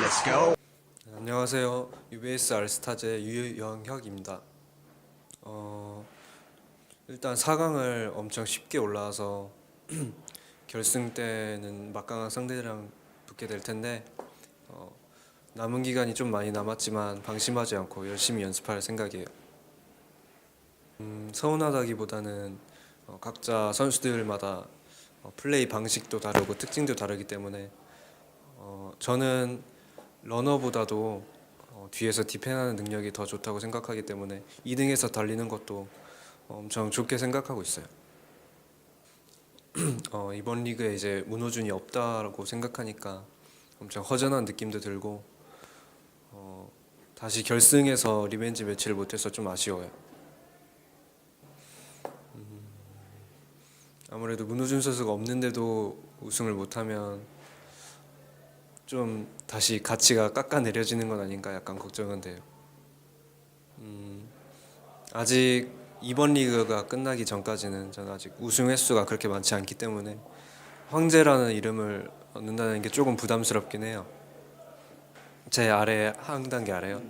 Let's go. 안녕하세요. UBS 알스타제 유영혁입니다. 어, 일단 4강을 엄청 쉽게 올라와서 결승 때는 막강한 상대랑 붙게 될 텐데 어, 남은 기간이 좀 많이 남았지만 방심하지 않고 열심히 연습할 생각이에요. 음, 서운하다기보다는 어, 각자 선수들마다 어, 플레이 방식도 다르고 특징도 다르기 때문에 어, 저는 러너보다도 어, 뒤에서 디펜하는 능력이 더 좋다고 생각하기 때문에 2등에서 달리는 것도 엄청 좋게 생각하고 있어요. 어, 이번 리그에 이제 문호준이 없다고 생각하니까 엄청 허전한 느낌도 들고 어, 다시 결승에서 리벤지 매치를 못해서 좀 아쉬워요. 음, 아무래도 문호준 선수가 없는데도 우승을 못하면 좀 다시 가치가 깎아 내려지는 건 아닌가 약간 걱정은 돼요. 음, 아직 이번 리그가 끝나기 전까지는 저는 아직 우승 횟수가 그렇게 많지 않기 때문에 황제라는 이름을 얻는다는 게 조금 부담스럽긴 해요. 제 아래 한 단계 아래요.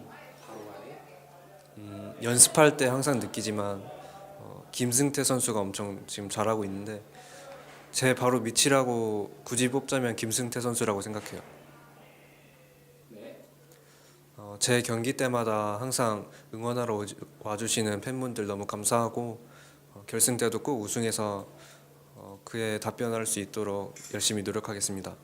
음, 연습할 때 항상 느끼지만 어, 김승태 선수가 엄청 지금 잘하고 있는데 제 바로 밑이라고 굳이 뽑자면 김승태 선수라고 생각해요. 어, 제 경기 때마다 항상 응원하러 와주시는 팬분들 너무 감사하고 어, 결승 때도 꼭 우승해서 어, 그에 답변할 수 있도록 열심히 노력하겠습니다.